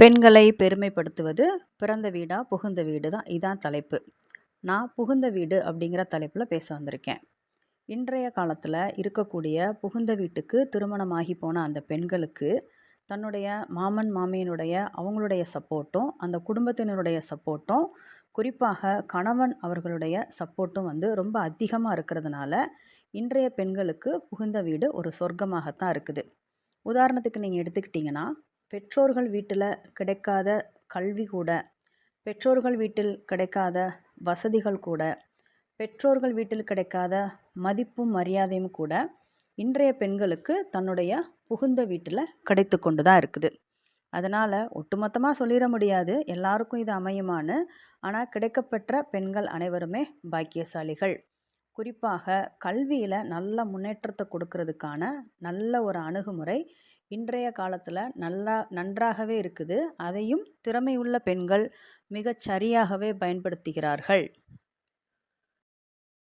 பெண்களை பெருமைப்படுத்துவது பிறந்த வீடா புகுந்த வீடு தான் இதான் தலைப்பு. நான் புகுந்த வீடு அப்படிங்கிற தலைப்பில் பேச வந்திருக்கேன். இன்றைய காலத்தில் இருக்கக்கூடிய புகுந்த வீட்டுக்கு திருமணமாகி போன அந்த பெண்களுக்கு தன்னுடைய மாமன் மாமியினுடைய அவங்களுடைய சப்போர்ட்டும் அந்த குடும்பத்தினருடைய சப்போர்ட்டும் குறிப்பாக கணவன் அவர்களுடைய சப்போர்ட்டும் வந்து ரொம்ப அதிகமாக இருக்கிறதுனால இன்றைய பெண்களுக்கு புகுந்த வீடு ஒரு சொர்க்கமாகத்தான் இருக்குது. உதாரணத்துக்கு நீங்கள் எடுத்துக்கிட்டிங்கன்னா பெற்றோர்கள் வீட்டில் கிடைக்காத கல்வி கூட பெற்றோர்கள் வீட்டில் கிடைக்காத வசதிகள் கூட பெற்றோர்கள் வீட்டில் கிடைக்காத மதிப்பும் மரியாதையும் கூட இன்றைய பெண்களுக்கு தன்னுடைய புகுந்த வீட்டில் கிடைத்து கொண்டு தான் இருக்குது. அதனால் ஒட்டுமொத்தமாக சொல்லிட முடியாது எல்லாருக்கும் இது அமையுமான்னு. ஆனால் கிடைக்கப்பெற்ற பெண்கள் அனைவருமே பாக்கியசாலிகள். குறிப்பாக கல்வியில் நல்ல முன்னேற்றத்தை கொடுக்கறதுக்கான நல்ல ஒரு அணுகுமுறை இன்றைய காலத்தில் நல்லா நன்றாகவே இருக்குது. அதையும் திறமையுள்ள பெண்கள் மிகச் சரியாகவே பயன்படுத்துகிறார்கள்.